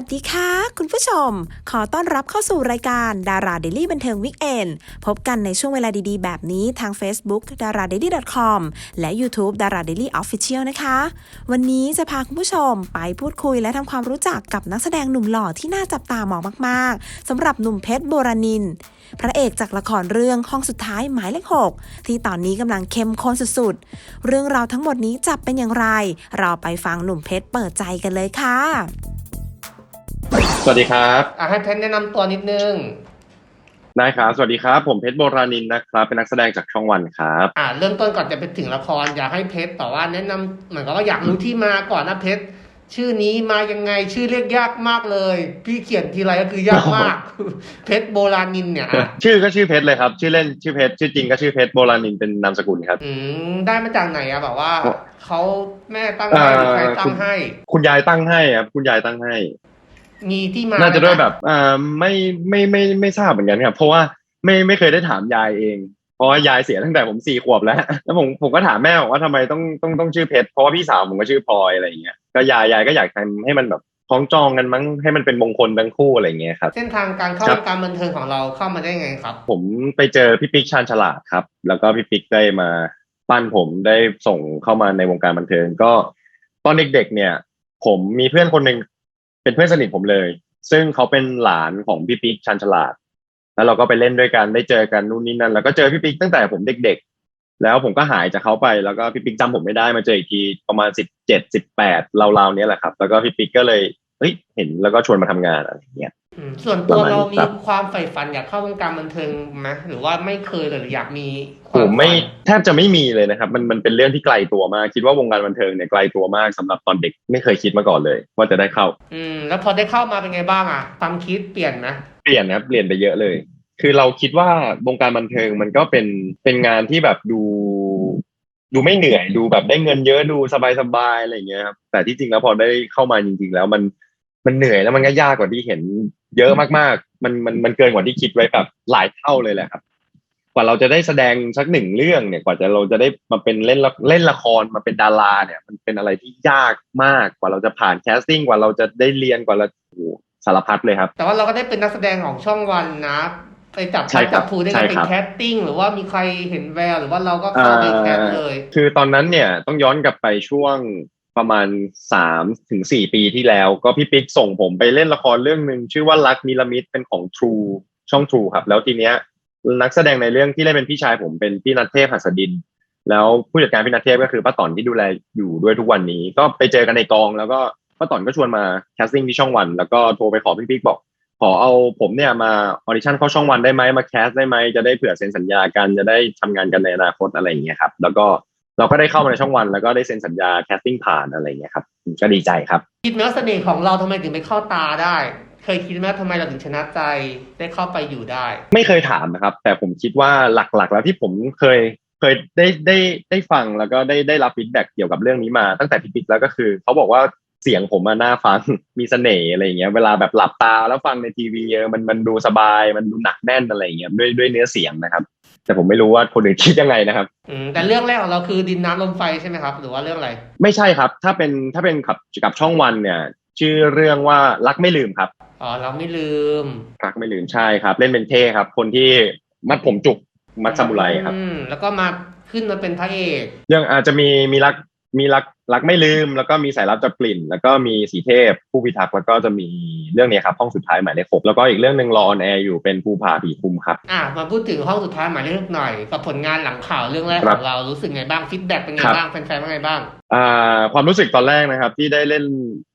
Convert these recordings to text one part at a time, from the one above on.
วัสดีค่ะ คุณผู้ชม ขอต้อนรับเข้าสู่รายการดาราเดลี่บันเทิงวิกเอนพบกันในช่วงเวลาดีๆ แบบนี้ทาง Facebook d a r a d a i l y c o m และ YouTube d a r a d a i l y Official นะคะ วันนี้จะพาคุณผู้ชมไปพูดคุยและทำความรู้จักกับนักแสดงหนุ่มหล่อที่น่าจับตามองมากๆสำหรับหนุ่มเพชรโบรานิน พระเอกจากละครเรื่องห้องสุดท้ายหมายเลขหกที่ตอนนี้กำลังเข้มข้นสุดๆ เรื่องราวทั้งหมดนี้จะเป็นอย่างไร เราไปฟังหนุ่มเพชรเปิดใจกันเลยค่ะ สวัสดีครับอะให้เพชรแนะนำตัวนิดนึง นายครับสวัสดีครับ ผมเพชรโบราณินนะครับ เป็นนักแสดงจากช่องวันครับ อ่าเริ่มต้นก่อนจะไปถึงละครอยากให้เพชรแต่ว่าแนะนำเหมือนกับว่าอยากรู้ที่มาก่อนนะเพชรชื่อนี้มายังไงชื่อเรียกยากมากเลย พี่เขียนทีไรก็คือยากมาก เพชรโบราณินเนี่ยอะชื่อก็ชื่อเพชรเลยครับ ชื่อเล่นชื่อเพชร ชื่อจริงก็ชื่อเพชรโบราณินเป็นนามสกุลครับ อืมได้มาจากไหนอะแบบว่าโอ้เขาแม่ตั้งให้หรือใครตั้คุงณให้ คุณยายตั้งให้ครับ คุณยายตั้งให้ มีที่มา น่าจะด้วยไหมแบบอ่าไม่ไม่ไม่ไม่ไม่ทราบเหมือนกันครับเพราะว่าไม่ไม่เคยได้ถามยายเอง เพราะว่ายายเสียตั้งแต่ผมสี่ขวบแล้ว แล้วผมผมก็ถามแม่บอกว่าทำไมต้องต้องต้องชื่อเพชรเพราะว่าพี่สาวผมก็ชื่อพลอยอะไรอย่างเงี้ยก็ยายยายก็อยากทำให้มันแบบคล้องจองกันมั้งให้มันเป็นมงคลทั้งคู่อะไรอย่างเงี้ยครับ เส้นทางการเข้าครับวงการบันเทิงของเราเข้ามาได้ไงครับ ผมไปเจอพี่ปิ๊กชาญฉลาดครับ แล้วก็พี่ปิ๊กได้มาปั้นผมได้ส่งเข้ามาในวงการบันเทิงก็ ตอนเด็กๆเนี่ย ผมมีเพื่อนคนหนึ่ง เป็นเพื่อนสนิทผมเลย ซึ่งเขาเป็นหลานของพี่ปิ๊กชันฉลาด แล้วเราก็ไปเล่นด้วยกันได้เจอกันนู่นนี่นั่น แล้วก็เจอพี่ปิ๊กตั้งแต่ผมเด็กๆ แล้วผมก็หายจากเขาไปแล้วก็พี่ปิ๊กจำผมไม่ได้มาเจออีกทีประมาณสิบเจ็ดสิบแปดราวๆนี้แหละครับ แล้วก็พี่ปิ๊กก็เลย เฮ้ยเห็นแล้วก็ชวนมาทำงานอะไรอย่างเงี้ยอืมส่วนตัวประมาณเรามีครับความใฝ่ฝันอยากเข้าวงการบันเทิงไหมหรือว่าไม่เคยเลยหรืออยากมีคผวามมไม่ฝันแทบจะไม่มีเลยนะครับ มันมันเป็นเรื่องที่ไกลตัวมากคิดว่าวงการบันเทิงเนี่ยไกลตัวมากสำหรับตอนเด็กไม่เคยคิดมาก่อนเลย ว่าจะได้เข้า อืมแล้วพอได้เข้ามาเป็นไงบ้างอะความคิดเปลี่ยนไหมเปลี่ยนนะครับเปลี่ยนไปเยอะเลย คือเราคิดว่าวงการบันเทิงมันก็เป็นเป็นงานที่แบบดูดูไม่เหนื่อยดูแบบได้เงินเยอะดูสบายๆอะไรอย่างเงี้ยครับแต่ที่จริงแล้วพอได้เข้ามาจริงๆ แล้วมัน มันเหนื่อยแล้วมันก็ยากกว่าที่เห็น เยอะมากๆ มันมันมันเกินกว่าที่คิดไว้แบบหลายเท่าเลยแหละครับ กว่าเราจะได้แสดงสักหนึ่งเรื่องเนี่ย กว่าจะเราจะได้มาเป็นเล่นละเล่นละครมาเป็นดาราเนี่ย มันเป็นอะไรที่ยากมากกว่าเราจะผ่านแคสติ้งกว่าเราจะได้เรียนกว่าเราโอ้โหสารพัดเลยครับ แต่ว่าเราก็ได้เป็นนักแสดงของช่องวันนะไปจับใช่ครับจับผูได้ใช่กันเป็ครันบแคสติ้งหรือว่ามีใครเห็นแววหรือว่าเราก็เข้าไปแคสเลย คือตอนนั้นเนี่ยต้องย้อนกลับไปช่วง ประมาณสามถึงสี่ปีที่แล้ว ก็พี่ปิ๊กส่งผมไปเล่นละครเรื่องหนึ่งชื่อว่ารักนิรมิตเป็นของ True ช่อง True ครับ แล้วทีเนี้ยนักแสดงในเรื่องที่เล่นเป็นพี่ชายผมเป็นพี่นัทเทพหัสดิน แล้วผู้จัดการพี่นัทเทพก็คือป้าต่อนที่ดูแลอยู่ด้วยทุกวันนี้ ก็ไปเจอกันในกอง แล้วก็ป้าต่อนก็ชวนมาแคสติ้งที่ช่องวัน แล้วก็โทรไปขอพี่ปิ๊กบอกขอเอาผมเนี่ยมาออดิชั่นเข้าช่องวันได้ไหมมาแคสได้ไหมจะได้เผื่อเซ็นสัญญากันจะได้ทำงานกันในอนาคตอะไรอย่างเงี้ยครับแล้วก็ เราก็ได้เข้ามาในช่องวัน แล้วก็ได้เซ็นสัญญาแคสติ้งผ่านอะไรอย่างเงี้ยครับก็ดีใจครับ คิดไหมว่าเสน่ห์ของเราทำไมถึงไปเข้าตาได้ เคยคิดไหมว่าทำไมเราถึงชนะใจได้เข้าไปอยู่ได้ ไม่เคยถามนะครับ แต่ผมคิดว่าหลักๆ แล้วที่ผมเคยเคยได้ได้ได้ฟังแล้วก็ได้ได้รับฟีดแบ็กเกี่ยวกับเรื่องนี้มาตั้งแต่พี่ปิ๊กแล้วก็คือเขาบอกว่า เสียงผมมาน่าฟังมีเสน่ห์อะไรอย่างเงี้ยเวลาแบบหลับตาแล้วฟังในทีวีเออมันมันดูสบายมันดูหนักแน่นอะไรอย่างเงี้ยด้วยด้วยเนื้อเสียงนะครับ แต่ผมไม่รู้ว่าคนอื่นคิดยังไงนะครับอืมแต่เรื่องแรกของเราคือดินน้ำลมไฟใช่ไหมครับ หรือว่าเรื่องอะไร ไม่ใช่ครับ ถ้าเป็นถ้าเป็นกับกับช่องวันเนี่ย ชื่อเรื่องว่ารักไม่ลืมครับอ๋อเราไม่ลืม รักไม่ลืมใช่ครับ เล่นเป็นเท่ครับ คนที่มัดผมจุกมัดซามูไรครับอืมแล้วก็มาขึ้นมาเป็นพระเอกเรื่องอาจจะมีมีรัก มีรักรักไม่ลืม แล้วก็มีสายลับจับกลิ่น แล้วก็มีสีเทพผู้พิทักษ์แล้วก็จะมีเรื่องนี้ครับห้องสุดท้ายหมายเลขหกแล้วก็อีกเรื่องหนึ่งรอออนแอร์อยู่เป็นภูผาผีคุมครับอะมาพูดถึงห้องสุดท้ายหมายเลขหน่อยกับผลงานหลังข่าวเรื่องแรกคขรับองเรารู้สึกไงบ้างฟีดแบ็กเป็นไงครับบ้างแฟนๆเป็นไงบ้างอ่าความรู้สึกตอนแรกนะครับ ที่ได้เล่น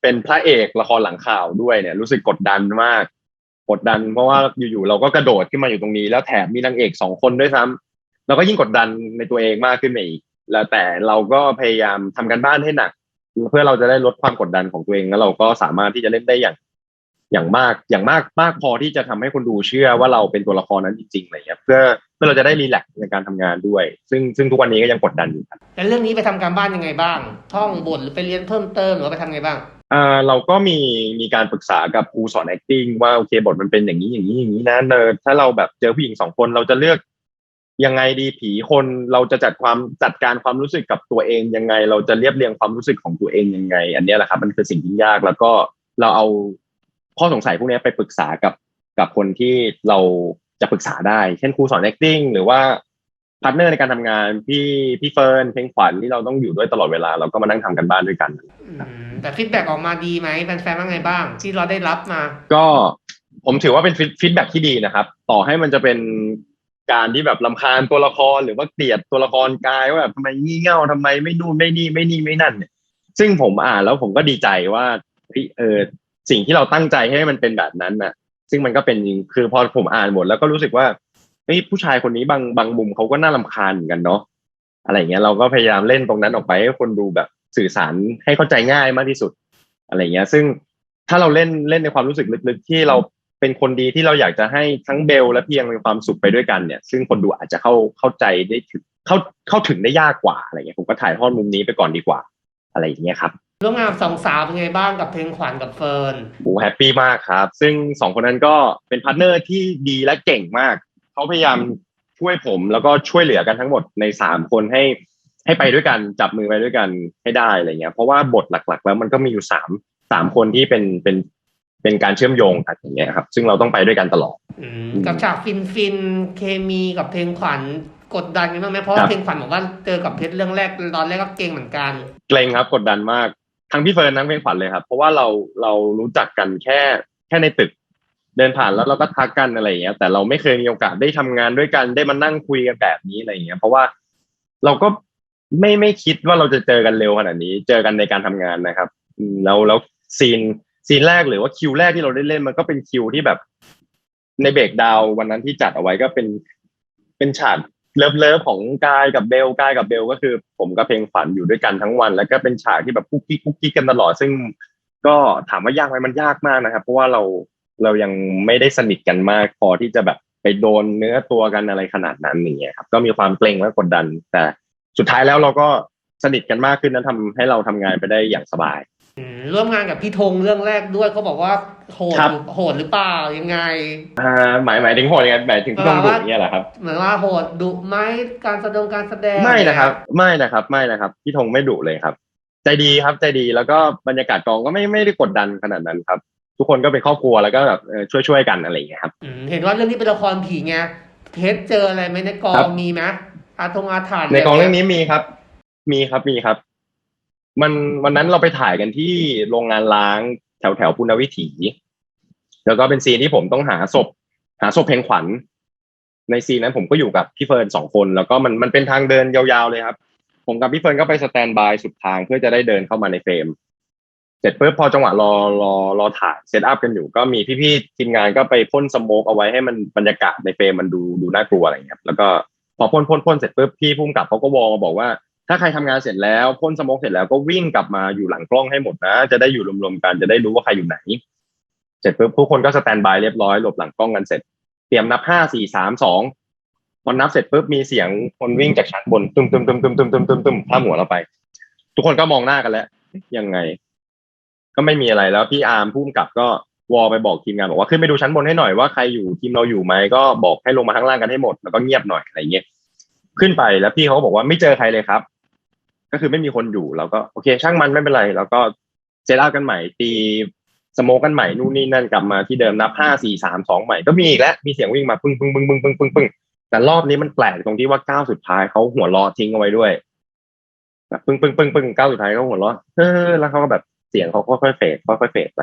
เป็นพระเอกละครหลังข่าวด้วยเนี่ย รู้สึกกดดันมากกดดัน เพราะว่าอยู่ๆเราก็กระโดดขึ้นมาอยู่ตรงนี้ แล้วแถมมีนางเอกสองคนด้วยซ้ำเราก็ยิ่งกดดันในตัวเองมากขึ้นไปอีก แล้วแต่เราก็พยายามทำกันบ้านให้หนัก เพื่อเราจะได้ลดความกดดันของตัวเองแล้วเราก็สามารถที่จะเล่นได้อย่าง อย่างมากอย่างมากมากพอที่จะทำให้คนดูเชื่อว่าเราเป็นตัวละครนั้นจริงๆอะไรเงี้ยเพื่อเพื่อเราจะได้รีแลกซ์ในการทำงานด้วย ซึ่งซึ่งทุกวันนี้ก็ยังกดดันอยู่ครับแล้วเรื่องนี้ไปทำการบ้านยังไงบ้าง ท่องบทหรือไปเรียนเพิ่มเติมหรือว่าไปทำไงบ้างอ่าเราก็มีมีการปรึกษากับครูสอน acting ว่าโอเคบทมันเป็นอย่างนี้อย่างนี้อย่างนี้นะเนอถ้าเราแบบเจอผู้หญิงสองคนเราจะเลือก ยังไงดีผีคนเราจะจัดความจัดการความรู้สึกกับตัวเองยังไง เราจะเรียบเรียงความรู้สึกของตัวเองยังไง อันเนี้ยแหละครับ มันคือสิ่งที่ยากแล้วก็เราเอาข้อสงสัยพวกนี้ไปปรึกษากับกับคนที่เราจะปรึกษาได้ เช่นครูสอน acting หรือว่าพาร์ทเนอร์ในการทำงานพี่พี่เฟิร์นเพลงขวัญที่เราต้องอยู่ด้วยตลอดเวลา เราก็มานั่งทำกันบ้านด้วยกันอืมแต่ฟีดแบ็กออกมาดีไหมแฟนๆว่าไงบ้าง ที่เราได้รับมา ก็ผมถือว่าเป็นฟีดแบ็ที่ดีนะครับ ต่อให้มันจะเป็น การที่แบบลำคาญตัวละครหรือว่าเกลียดตัวละครกายว่าแบบทำไมงี่เง่าทำไมไม่นู่นไม่นี่ไม่นี่ไม่นั่นเนี่ยซึ่งผมอ่านแล้วผมก็ดีใจว่าเฮ้ยเออสิ่งที่เราตั้งใจให้มันเป็นแบบนั้นน่ะ ซึ่งมันก็เป็นจริงคือพอผมอ่านหมดแล้วก็รู้สึกว่าเฮ้ยผู้ชายคนนี้บางบางมุมเขาก็น่ารำคาญเหมือนกันเนาะอะไรเงี้ยเราก็พยายามเล่นตรงนั้นออกไปให้คนดูแบบสื่อสารให้เข้าใจง่ายมากที่สุด อะไรเงี้ย ซึ่งถ้าเราเล่นเล่นในความรู้สึกลึกๆ ที่เรา เป็นคนดีที่เราอยากจะให้ทั้งเบลและเพียงมีความสุขไปด้วยกันเนี่ย ซึ่งคนดูอาจจะเข้าเข้าใจได้ถึงเข้าเข้าถึงได้ยากกว่าอะไรเงี้ยผมก็ถ่ายทอดมุมนี้ไปก่อนดีกว่า อะไรอย่างเงี้ยครับร่วมงานกับสองสาวเป็นไงบ้างกับเพลงขวัญกับเฟิร์นโอ้แฮปปี้มากครับ ซึ่งสองคนนั้นก็เป็นพาร์ทเนอร์ที่ดีและเก่งมาก เขาพยายามช่วยผมแล้วก็ช่วยเหลือกันทั้งหมดในสามคนให้ให้ไปด้วยกันจับมือไปด้วยกันให้ได้อะไรเงี้ยเพราะว่าบทหลัก ๆ แล้วมันก็มีอยู่สามสามคนที่เป็นเป็น เป็นการเชื่อมโยงกันอย่างเงี้ยครับ ซึ่งเราต้องไปด้วยกันตลอดอืมกับฉากฟินฟินๆเคมีกับเพลงขวัญกดดันกันบ้างไหมเพราะว่าครับเพลงขวัญบอกว่าเจอกับเพชรเรื่องแรกตอนแรกก็เก่งเหมือนกัน เกรงครับกดดันมากทั้งพี่เฟิร์นทั้งเพลงขวัญเลยครับ เพราะว่าเราเรารู้จักกันแค่แค่ในตึก เดินผ่านแล้วเราก็ทักกันอะไรอย่างเงี้ย แต่เราไม่เคยมีโอกาสได้ทำงานด้วยกันได้มานั่งคุยกันแบบนี้อะไรอย่างเงี้ย เพราะว่าเราก็ไม่ไม่คิดว่าเราจะเจอกันเร็วขนาดนี้ เจอกันในการทำงานนะครับอืมแล้วแล้วซีน ซีนแรกหรือว่าคิวแรกที่เราได้เล่นมันก็เป็นคิวที่แบบ ในเบรกดาววันนั้นที่จัดเอาไว้ก็เป็นเป็นฉากเลิฟเลิฟของกายกับเบลกายกับเบลก็คือ ผมกับเพลงฝันอยู่ด้วยกันทั้งวัน แล้วก็เป็นฉากที่แบบกุ๊กกิ๊กกุ๊กกิ๊กกันตลอดซึ่งก็ถามว่ายากไหมมันยากมากนะครับ เพราะว่าเราเรายังไม่ได้สนิทกันมากพอที่จะแบบไปโดนเนื้อตัวกันอะไรขนาดนั้นอย่างเงี้ยครับ ก็มีความเกรงและกดดัน แต่สุดท้ายแล้วเราก็สนิทกันมากขึ้นและทำให้เราทำงานไปได้อย่างสบาย ร่วมงานกับพี่ธงเรื่องแรกด้วยเขาบอกว่าโหดครับหรือโหดหรือเปล่ายังไงอ่าหมายหมายถึงโหดยังไงหมายถึงที่ต้องดูอย่างเงี้ยเหรอครับ เหมือนว่าโหดดุไหมการแสดงการแสดงไม่นะครับ ไม่นะครับ ไม่นะครับ พี่ธงไม่ดุเลยครับ ใจดีครับใจดีแล้วก็บรรยากาศกองก็ไม่ไม่ได้กดดันขนาดนั้นครับ ทุกคนก็เป็นครอบครัวแล้วก็แบบช่วยช่วยๆกันอะไรอย่างเงี้ยครับ อืมเห็นว่าเรื่องนี้เป็นละครผีไงเพชรเจออะไรไหมในกอครังบ มีไหมอาทงอาถรรพ์ในกองเรื่องนี้มีครับ มีครับมีครับ มันวันนั้นเราไปถ่ายกันที่โรงงานล้างแถวแถวปุณวิถี แล้วก็เป็นซีนที่ผมต้องหาศพ หาศพเพลงขวัญ ในซีนนั้นผมก็อยู่กับพี่เฟิร์นสองคน แล้วก็มันมันเป็นทางเดินยาวๆเลยครับ ผมกับพี่เฟิร์นก็ไปสแตนบายสุดทางเพื่อจะได้เดินเข้ามาในเฟรมเสร็จปุ๊บพอจังหวะรอรอรอถ่ายเซตอัพกันอยู่ก็มีพี่ๆทีมงานก็ไปพ่นสโมกเอาไว้ให้มันบรรยากาศในเฟรมมันดูดูน่ากลัวอะไรเงี้ยแล้วก็พอพ่นพ่นพ่นเสร็จปุ๊บพี่พุ่มกับเขาก็วอลมาบอกว่า ถ้าใครทำงานเสร็จแล้วพ่นสโมกเสร็จแล้วก็วิ่งกลับมาอยู่หลังกล้องให้หมดนะ จะได้อยู่รวมๆกันจะได้รู้ว่าใครอยู่ไหน เสร็จปุ๊บทุกคนก็สแตนบายเรียบร้อยหลบหลังกล้องกันเสร็จ เตรียมนับห้าสี่สามสองพอนับเสร็จปุ๊บมีเสียงคนวิ่งจากชั้นบนตึมตึมตึมตึมตึมตึมตึมตึมข้ามหัวเราไป ทุกคนก็มองหน้ากันแล้วยังไง ก็ไม่มีอะไรแล้วพี่อาร์มพุ่มกับก็วอลไปบอกทีมงานบอกว่าขึ้นไปดูชั้นบนให้หน่อยว่าใครอยู่ทีมเราอยู่ไหมก็บอกให้ลงมาข้างล่างกันให้หมดแล้วก็เงียบหน่อยอะไรเงี้ยขึ้นไปแล้วพี่เขาก็บอกว่าไม่เจอใครเลยครับ ก็คือไม่มีคนอยู่เราก็โอเค ช่างมันไม่เป็นไร แล้วก็เซตอัพกันใหม่ ตีสโมกกันใหม่นู่นนี่นั่นกลับมาที่เดิมนับห้าสี่สามสองใหม่ก็มีอีกแล้วมีเสียงวิ่งมาปึ้งปึ้งปึ้งปึ้งปึ้งปึ้งปึ้งแต่รอบนี้มันแปลกตรงที่ว่าก้าวสุดท้ายเขาหัวล้อทิ้งเอาไว้ด้วยแบบปึ้งปึ้งปึ้งปึ้งก้าวสุดท้ายเขาหัวล้อเฮอแล้วเขาก็แบบเสียงเขาค่อยๆเฟดค่อยๆเฟดไป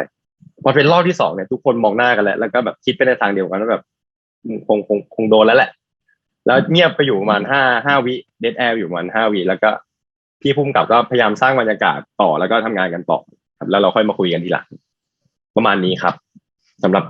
พอเป็นรอบที่สองเนี่ยทุกคนมองหน้ากันแล้วแล้วก็แบบคิดไปในทางเดียวกันว่าแบบคงคงคงโดนแล้วแหละ แล้วเงียบไปอยู่ประมาณห้าห้าวิเดดแอร์อยู่ประมาณห้าวิแล้วก็ พี่พุ่มกับก็พยายามสร้างบรรยากาศต่อแล้วก็ทำงานกันต่อครับ แล้วเราค่อยมาคุยกันทีหลังประมาณนี้ครับสำหรับ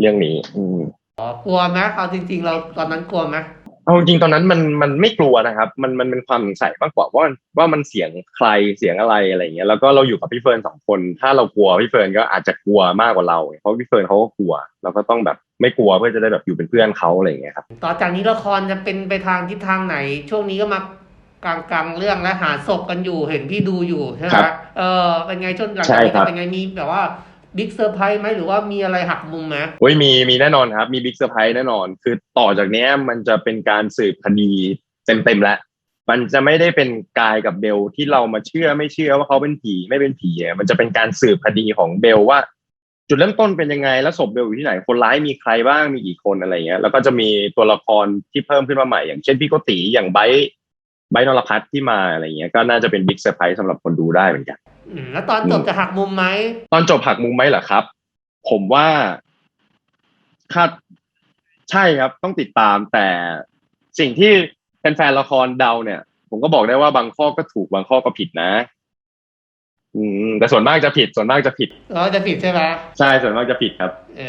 เรื่องนี้ อืมอ๋อกลัวไหมเอาจริง ๆ เราตอนนั้นกลัวไหมเอาจริงๆตอนนั้นมันมันไม่กลัวนะครับ มันมันเป็นความสงสัยมากกว่าว่าว่ามันเสียงใครเสียงอะไรอะไรอย่างเงี้ยแล้วก็เราอยู่กับพี่เฟิร์นสองคน ถ้าเรากลัวพี่เฟิร์นก็อาจจะกลัวมากกว่าเรา เพราะพี่เฟิร์นเขาก็กลัว เราก็ต้องแบบไม่กลัวเพื่อจะได้แบบอยู่เป็นเพื่อนเขาอะไรอย่างเงี้ยครับต่อจากนี้ละครจะเป็นไปทางทิศทางไหน ช่วงนี้ก็มา กลางกลางๆเรื่องและหาศพกันอยู่เห็นพี่ดูอยู่ใช่ไหมครับเออเป็นไงช่วงหลังใช่จากนี้ครับเป็นไงมีแบบว่าบิ๊กเซอร์ไพรส์ไหมหรือว่ามีอะไรหักมุมไหมโอ้ยมีมีแน่นอนครับ มีบิ๊กเซอร์ไพรส์แน่นอน คือต่อจากเนี้ยมันจะเป็นการสืบคดีเต็มๆแล้วมันจะไม่ได้เป็นกายกับเบลที่เรามาเชื่อไม่เชื่อว่าเขาเป็นผีไม่เป็นผีอะมันจะเป็นการสืบคดีของเบลว่า จุดเริ่มต้นเป็นยังไง แล้วศพเบลอยู่ที่ไหนคนร้ายมีใครบ้างมีกี่คนอะไรเงี้ยแล้วก็จะมีตัวละครที่เพิ่มขึ้นมาใหม่อย่างเช่นพี่โกติอย่างไบร์ท ไบร์ทนรพัฒน์ที่มาอะไรเงี้ยก็น่าจะเป็นบิ๊กเซอร์ไพรส์สำหรับคนดูได้เหมือนกันอืมแล้วตอนจบจะหักมุมไหมตอนจบหักมุมไหมเหรอครับ ผมว่าคาดใช่ครับ ต้องติดตามแต่สิ่งที่แฟนๆละครเดาเนี่ย ผมก็บอกได้ว่าบางข้อก็ถูกบางข้อก็ผิดนะ อืมแต่ส่วนมากจะผิด ส่วนมากจะผิดเราจะผิดใช่ไหมใช่ส่วนมากจะผิดครับ เอ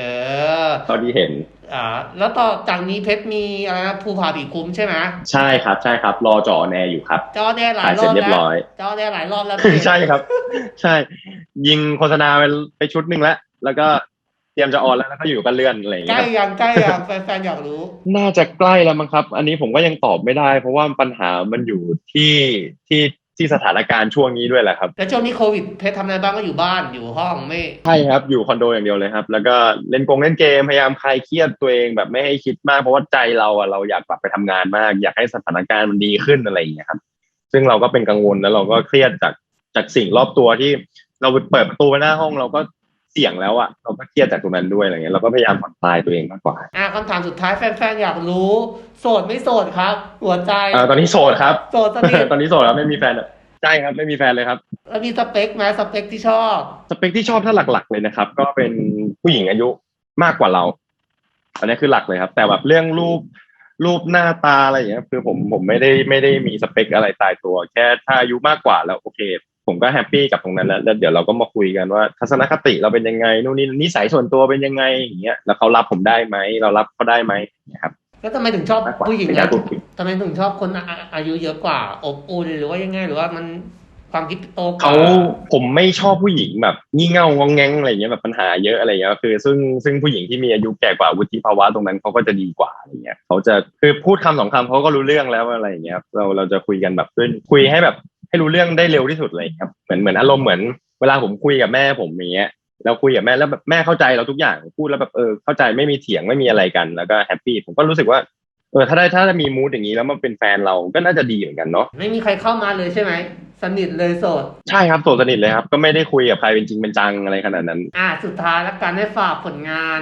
อเท่าที่เห็น อ่าแล้วต่อจากนี้เพชรมีอะไรนะภูผาผีคุ้มใช่ไหมใช่ครับใช่ครับ รอจอแนอยู่ครับจอแน่หลาถ่ายยรเสร็อจบเรียบแล้วร้อยจอแน่หลายรอบแล้วพี่ใช่ครับ ใช่ ยิงโฆษณาไปไปชุดหนึ่งแล้วแล้วก็เตรียมจะออนแล้วแล้วก็อยู่กันเลื่อนอะไรอย่างใกเงี้ล้ยยังใกล้ยังแฟนๆอยากรู้ น่าจะใกล้แล้วมั้งครับ อันนี้ผมก็ยังตอบไม่ได้ เพราะว่าปัญหามันอยู่ที่ที่ ที่สถานการณ์ช่วงนี้ด้วยแหละครับแล้วช่วงนี้โควิดเพชรทำอะไรบ้างก็อยู่บ้านอยู่ห้องไม่ใช่ครับอยู่คอนโดอย่างเดียวเลยครับ แล้วก็เล่นกงเล่นเกมพยายามคลายเครียดตัวเองแบบไม่ให้คิดมากเพราะว่าใจเราอะเราอยากกลับไปทำงานมาก อยากให้สถานการณ์มันดีขึ้นอะไรอย่างเงี้ยครับ ซึ่งเราก็เป็นกังวลแล้วเราก็เครียดจากจากสิ่งรอบตัวที่เราเปิดประตูไปหน้าห้องเราก็ เสี่ยงแล้วอะเราก็เครียดจากตรงนั้นด้วยอะไรเงี้ยเราก็พยายามผ่อนคลายตัวเองมากกว่าอ่าคำถามสุดท้ายแฟนๆอยากรู้ โสดไม่โสดครับ หัวใจอ่าตอนนี้โสดครับโสดสนิทตอนนี้โสดครับไม่มีแฟนอะใช่ครับไม่มีแฟนเลยครับแล้วมีสเปคไหมสเปคที่ชอบสเปคที่ชอบถ้าหลัก ๆ เลยนะครับ ก็เป็นผู้หญิงอายุมากกว่าเรา อันนี้คือหลักเลยครับ แต่แบบเรื่องรูปรูปหน้าตาอะไรอย่างเงี้ยคือผมผมไม่ได้ไม่ได้มีสเปคอะไรตายตัว แค่ถ้าอายุมากกว่าแล้วโอเค ผมก็แฮปปี้กับตรงนั้นแล้วแล้วเดี๋ยวเราก็มาคุยกันว่า ทัศนคติเราเป็นยังไงนู่นนี่นิสัยส่วนตัวเป็นยังไงอย่างเงี้ยแล้วเขารับผมได้ไหมเรารับเขาได้ไหมอย่างเงี้ยครับแล้วทำไมถึงชอบมากกว่าผู้หญิงเป็นการอะพูดคุยทำไมถึงชอบคนอาอายุเยอะกว่า อบอุ่นหรือว่ายังไงหรือว่ามันความคิดโตกว่าเขาผมไม่ชอบผู้หญิงแบบงี่เง่างองแงงอะไรเงี้ยแบบปัญหาเยอะอะไรเงี้ยคือ ซึ่งซึ่งผู้หญิงที่มีอายุแก่กว่าวุฒิภาวะตรงนั้นเขาก็จะดีกว่าอะไรเงี้ยเขาจะคือพูดคำสองคำเขาก็รู้เรื่องแล้วอะไรเงี้ยครับเราเราจะคุยกันแบบด้วยคุยให้แบบ ให้รู้เรื่องได้เร็วที่สุดเลยครับ เหมือนเหมือนอารมณ์เหมือนเวลาผมคุยกับแม่ผมอย่างเงี้ยเราคุยกับแม่แล้วแบบแม่เข้าใจเราทุกอย่างพูดแล้วแบบเออเข้าใจไม่มีเถียงไม่มีอะไรกัน แล้วก็แฮปปี้ผมก็รู้สึกว่าเออถ้าได้ถ้ามีมูดอย่างนี้แล้วมาเป็นแฟนเราก็น่าจะดีเหมือนกันเนาะไม่มีใครเข้ามาเลยใช่ไหมสนิทเลยโสด ใช่ครับโสดสนิทเลยครับ ก็ไม่ได้คุยกับใครเป็นจริงเป็นจังอะไรขนาดนั้น อ่าสุดท้ายแล้วการได้ฝากผลงาน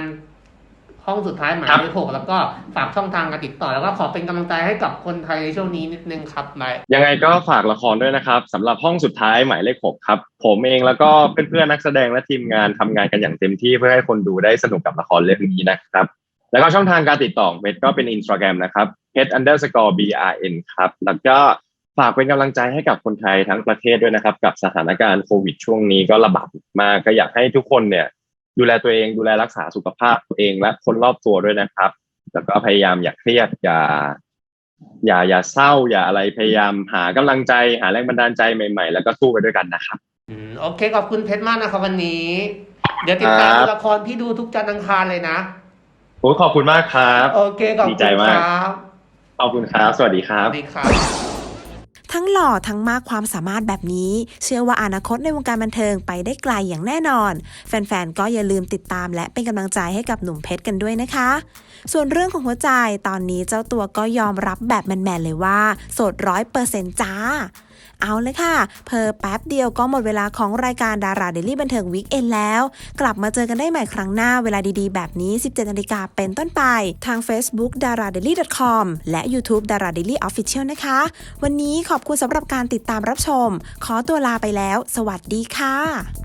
ห้องสุดท้ายหมายครับเลขหกแล้วก็ฝากช่องทางการติดต่อ แล้วก็ขอเป็นกำลังใจให้กับคนไทยในช่วงนี้นิดนึงครับไปยังไงก็ฝากละครด้วยนะครับสำหรับห้องสุดท้ายหมายเลขหกครับ ผมเองแล้วก็เพื่อนๆนักแสดงและทีมงานทำงานกันอย่างเต็มที่เพื่อให้คนดูได้สนุกกับละครเรื่องนี้นะครับ แล้วก็ช่องทางการติดต่อของเพจก็เป็นอินสตาแกรมนะครับเพจ underscore brn ครับแล้วก็ฝากเป็นกำลังใจให้กับคนไทยทั้งประเทศด้วยนะครับ กับสถานการณ์โควิดช่วงนี้ก็ระบาดมากก็อยากให้ทุกคนเนี่ย ดูแลตัวเองดูแลรักษาสุขภาพตัวเองและคนรอบตัวด้วยนะครับ แล้วก็พยายามอย่าเครียดอย่าอย่าอย่าเศร้าอย่าอะไรพยายามหากำลังใจหาแรงบันดาลใจใหม่ ๆ แล้วก็สู้ไปด้วยกันนะครับอืมโอเคขอบคุณเพชรมากนะครับวันนี้ เดี๋ยวติดตามครับดูละครพี่ดูทุกจันทร์อังคารเลยนะโอ้ขอบคุณมากครับ โอเคขอบดีคุณใจมากครับขอบคุณครับ สวัสดีคสรับวัสดีครับ ทั้งหล่อทั้งมากความสามารถแบบนี้ เชื่อว่าอนาคตในวงการบันเทิงไปได้ไกลอย่างแน่นอน แฟนๆ ก็อย่าลืมติดตามและเป็นกำลังใจให้กับหนุ่มเพชรกันด้วยนะคะ ส่วนเรื่องของหัวใจตอนนี้เจ้าตัวก็ยอมรับแบบแมนๆเลยว่า โสดร้อยเปอร์เซ็นต์จ้า เอาเลยค่ะ เพอแป๊บเดียวก็หมดเวลาของรายการดาราเดลี่บันเทิงวิกเอนแล้ว กลับมาเจอกันได้ใหม่ครั้งหน้าเวลาดีๆ แบบนี้ 17นาฬิกาเป็นต้นไป ทาง Facebook d a r a d a i l y c o m และ YouTube d a r a d a i l y Official นะคะ วันนี้ขอบคุณสำหรับการติดตามรับชม ขอตัวลาไปแล้ว สวัสดีค่ะ